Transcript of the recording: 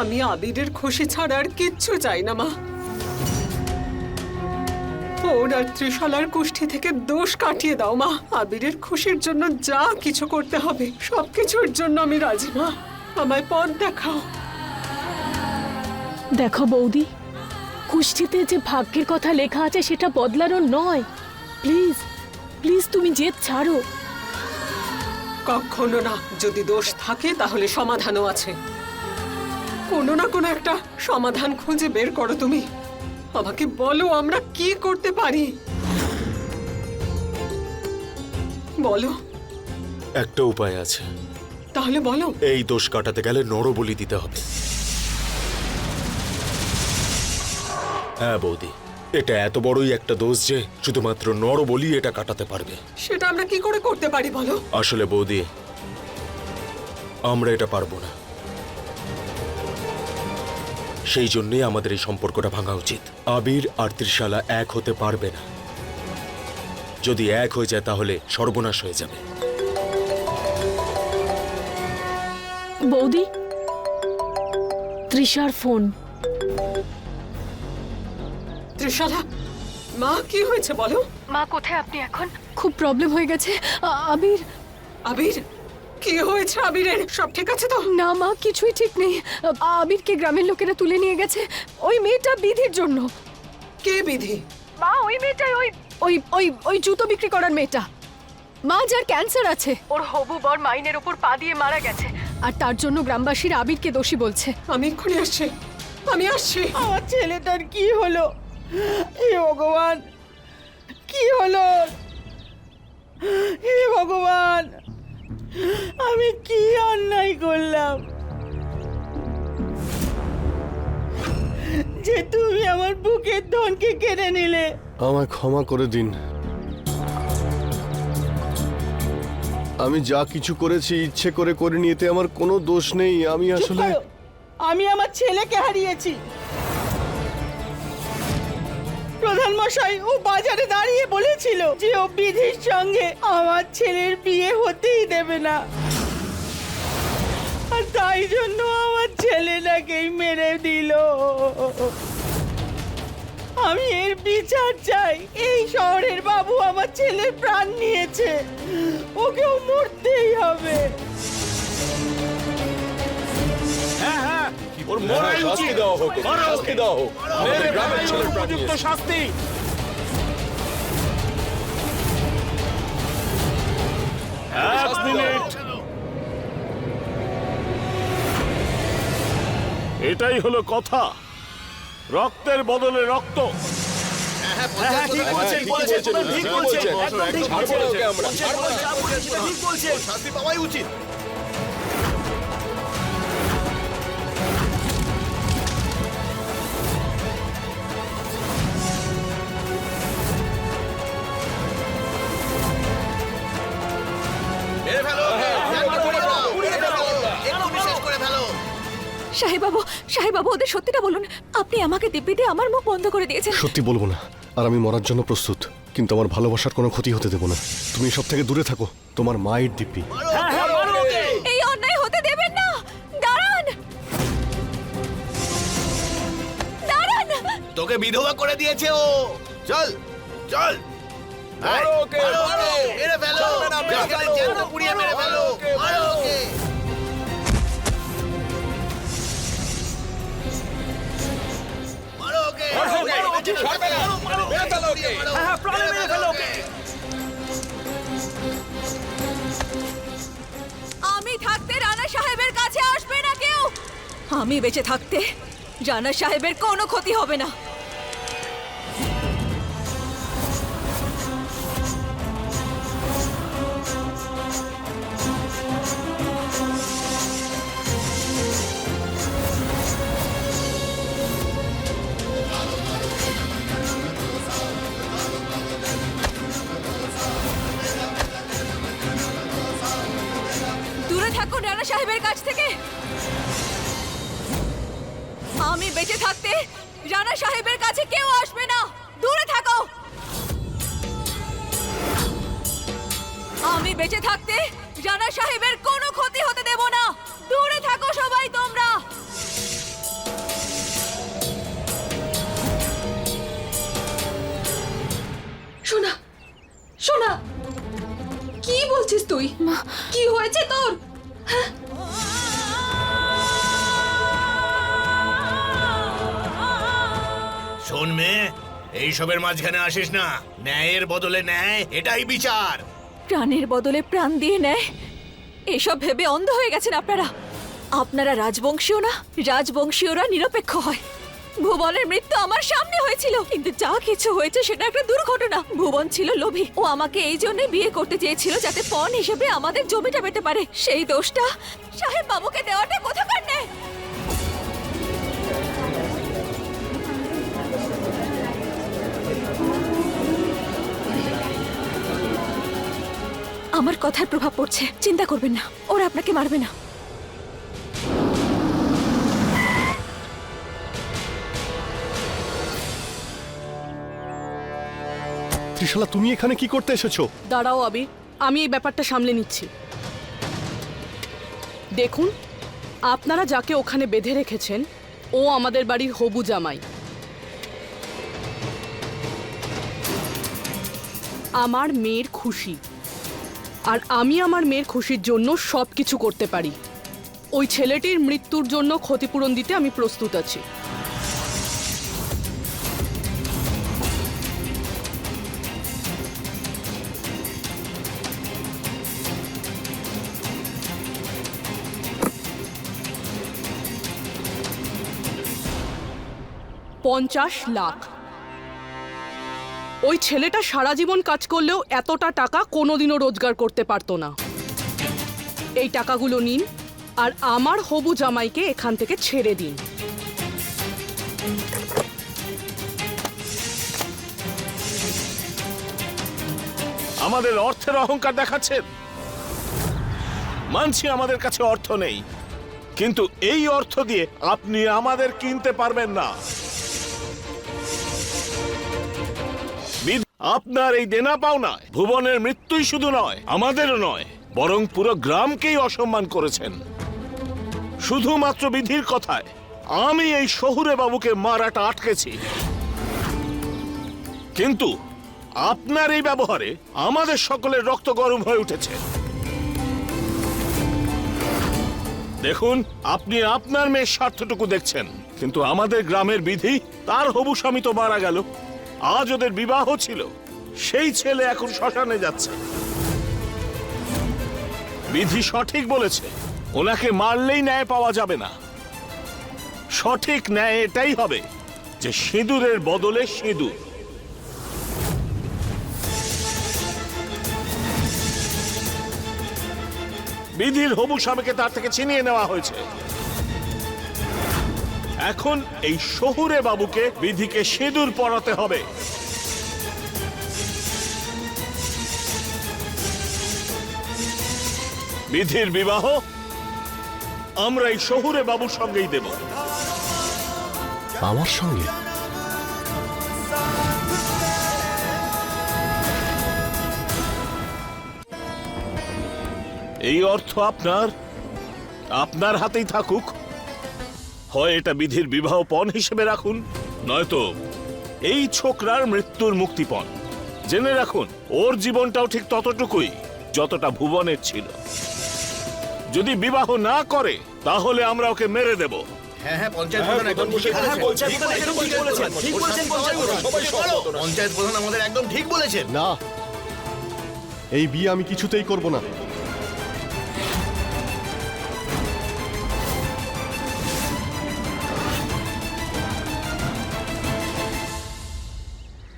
আমি আবিরের খুশি ছাড়া আর কিচ্ছু চাই না মা। ওর আর ত্রিশালার কুষ্ঠি থেকে দোষ কাটিয়ে দাও মা। আবিরের খুশির জন্য যা কিছু করতে হবে সবকিছুর জন্য আমি রাজি মা। আমায় পথ দেখাও। দেখো বৌদি কুষ্ঠিতে যে ভাগ্যের কথা লেখা আছে সেটা বদলানো নয়। প্লিজ প্লিজ তুমি জেদ ছাড়ো। কখনো না যদি দোষ থাকে তাহলে সমাধানও আছে। কোনো না কোনো একটা সমাধান খুঁজে বের করো তুমি। আমাকে বলো আমরা কি করতে পারি। বলো। একটা উপায় আছে। তাহলে বলো। এই দোষ কাটাতে গেলে নরবলি দিতে হবে। হ্যাঁ বৌদি এটা এত বড়ই একটা দোষ যে শুধুমাত্র নরবলি এটা কাটাতে পারবে। সেটা আমরা কি করে করতে পারি বলো? আসলে বৌদি আমরা এটা পারব না। সেই জন্যই আমাদের এই সম্পর্কটা ভাঙা উচিত। আবির আর ত্রিশালা এক হতে পারবে না। যদি এক হয়ে যায় তাহলে সর্বনাশ হয়ে যাবে। বৌদি? তৃষার ফোন। ত্রিশালা মা কি হয়েছে বলো? মা কোথায় আপনি এখন? খুব প্রবলেম হয়ে গেছে। আবির? আবির? কি হয়েছে আবিরের সব ঠিক আছে তো? না মা কিছুই ঠিক নেই। আবিরকে গ্রামের লোকেরা তুলে নিয়ে গেছে ওই মেয়েটা বিধির জন্য। কে বিধি? মা ওই মেয়েটাই ওই ওই ওই ওই জুতো বিক্রি করার মেয়েটা। মা যার ক্যান্সার আছে। ওর হবু বর মাইনের ওপর পা দিয়ে মারা গেছে। আর তার জন্য গ্রামবাসীরা আবিরকে দোষী বলছে। আমি এক্ষুনি আসছি। আমি আসছি। আমার ছেলেটার কি হলো? হে ভগবান কি হলো? হে ভগবান আমি কি অন্যায় করলাম? যে তুমি আমার বুকের ধনকে কেড়ে নিলে। আমায় ক্ষমা করে দিন। আমি যা কিছু করেছি ইচ্ছে করে করে নিতে আমার কোনো দোষ নেই। আমি আসলে আমি আমার ছেলেকে হারিয়েছি। প্রধান মশাই ও বাজারে দাঁড়িয়ে বলেছিল যে ও বিধির সঙ্গে আমার ছেলের বিয়ে হতেই দেবে না। তাই জন্য আমার ছেলেটাকেই মেরে দিল। আমি এর বিচার চাই। এই শহরের বাবু আমার ছেলের প্রাণ নিয়েছে। ওকেও মরতেই হবে। ওর মরাই উচিত। দাও হোক শাস্তি দাও হোক। আমাদের গ্রামের ছেলের প্রাণ নিয়েছে। শাস্তি। এটাই হলো কথা। রক্তের বদলে রক্ত। হ্যাঁ, ঠিক বলছেন, ওকে। সাহেবাবু সাহেবাবু ওদের সত্যিটা বলুন। আপনি আমাকে দিব্যি দিয়ে আমার মুখ বন্ধ করে দিয়েছেন। সত্যি বলব না। আর আমি মরার জন্য প্রস্তুত। কিন্তু আমার ভালোবাসার কোনো ক্ষতি হতে দেবো না। তুমি সব থেকে দূরে থাকো। তোমার মায়ের দিব্যি। এই অন্যায় হতে দেবেন না। দাঁড়ান। দাঁড়ান। তোকে বিধবা করে দিয়েছে ও। চল চল। মারো, মেরে ফেলো। মেরে ফেলো। আমি থাকতে রানা সাহেবের কাছে আসবে না কেউ? আমি বেঁচে থাকতে রানা সাহেবের কোনো ক্ষতি হবে না। সাহেবের কাছ থেকে? আমি বেঁচে থাকতে রানা সাহেবের কাছে কেউ আসবে না। দূরে থাকো। আমি বেঁচে থাকতে রানা সাহেবের কোনো ক্ষতি হতে দেব না। দূরে থাকো সবাই তোমরা। সোনা সোনা কি বলছিস তুই? কি হয়েছে তোর? হ্যাঁ? এইসবের মাঝখানে আসিস না। ন্যায়ের বদলে ন্যায়, এটাই বিচার। প্রাণের বদলে প্রাণ দিয়ে নেয় এসব ভেবে অন্ধ হয়ে গেছেন আপনারা। আপনারা রাজবংশীয় না, রাজবংশীয়রা নিরপেক্ষ হয়। ভুবনের মৃত্যু আমার সামনে হয়েছিল, কিন্তু যা কিছু হয়েছে সেটা একটা দুর্ঘটনা। ভুবন ছিল লোভী। ও আমাকে এই জন্য বিয়ে করতে চেয়েছিল যাতে পণ হিসেবে আমাদের জমিটা পেতে পারে। সেই দোষটা সাহেব বাবুকে দেওয়াটা কোথাকার নেই আমার কথার প্রভাব পড়ছে। চিন্তা করবেন না। ওরা আপনাকে মারবে না। ত্রিশালা তুমি এখানে কি করতে এসেছ? দাঁড়াও আবির। আমি এই ব্যাপারটা সামলে নিচ্ছি। দেখুন আপনারা যাকে ওখানে বেঁধে রেখেছেন ও আমাদের বাড়ির হবু জামাই। আমার মেয়ের খুশি। আর আমি আমার মেয়ের খুশির জন্য সব কিছু করতে পারি। ওই ছেলেটির মৃত্যুর জন্য ক্ষতিপূরণ দিতে আমি প্রস্তুত আছি। পঞ্চাশ লাখ। ওই ছেলেটা সারা জীবন কাজ করলেও এতটা টাকা কোনোদিনও রোজগার করতে পারতো না। এই টাকাগুলো নিন আর আমার হবু জামাইকে এখান থেকে ছেড়ে দিন। আমাদের অর্থের অহংকার দেখাচ্ছেন। মানছি আমাদের কাছে অর্থ নেই, কিন্তু এই অর্থ দিয়ে আপনি আমাদের কিনতে পারবেন না। আপনার এই দেনা পাওনায় ভুবনের মৃত্যুই শুধু নয়, আমাদেরও নয়, বরং পুরো গ্রামকেই অসম্মান করেছেন। শুধুমাত্র বিধির কথায় আমি এই শহুরে বাবুকে মারাটা আটকেছি। কিন্তু আপনার এই ব্যবহারে আমাদের সকলের রক্ত গরম হয়ে উঠেছে। দেখুন, আপনি আপনার মেয়ের স্বার্থটুকু দেখছেন, কিন্তু আমাদের গ্রামের বিধি তার হবু স্বামী তো মারা গেল। আজ ওদের বিবাহ ছিল। সেই ছেলে এখন শ্মশানে যাচ্ছে। বিধি সঠিক বলেছে। ওনাকে মারলেই ন্যায় পাওয়া যাবে না। সঠিক ন্যায় এটাই হবে যে সিঁদুরের বদলে সিঁদুর। বিধির হবু স্বামীকে তার থেকে ছিনিয়ে নেওয়া হয়েছে। এখন এই শহুরে বাবুকে বিধিকে সিঁদুর পরাতে হবে। বিধির বিবাহ আমরা এই শহুরে বাবুর সঙ্গেই দেব। আমার সঙ্গে? এই অর্থ আপনার আপনার হাতেই থাকুক। হয় এটা বিধির বিবাহ পণ হিসেবে রাখুন নয়তো এই ছোকরার মৃত্যুর মুক্তিপণ। জেনে রাখুন ওর জীবনটাও ঠিক ততটুকুই যতটা ভুবনের ছিল। যদি বিবাহ না করে তাহলে আমরা ওকে মেরে দেব। হ্যাঁ হ্যাঁ পঞ্চায়েত প্রধান একদম ঠিক বলেছেন। ঠিক বলেছেন, ঠিক বলেছেন পঞ্চায়েত প্রধান। পঞ্চায়েত প্রধান আমাদের একদম ঠিক বলেছেন। না এই বিয়ে আমি কিছুতেই করব না।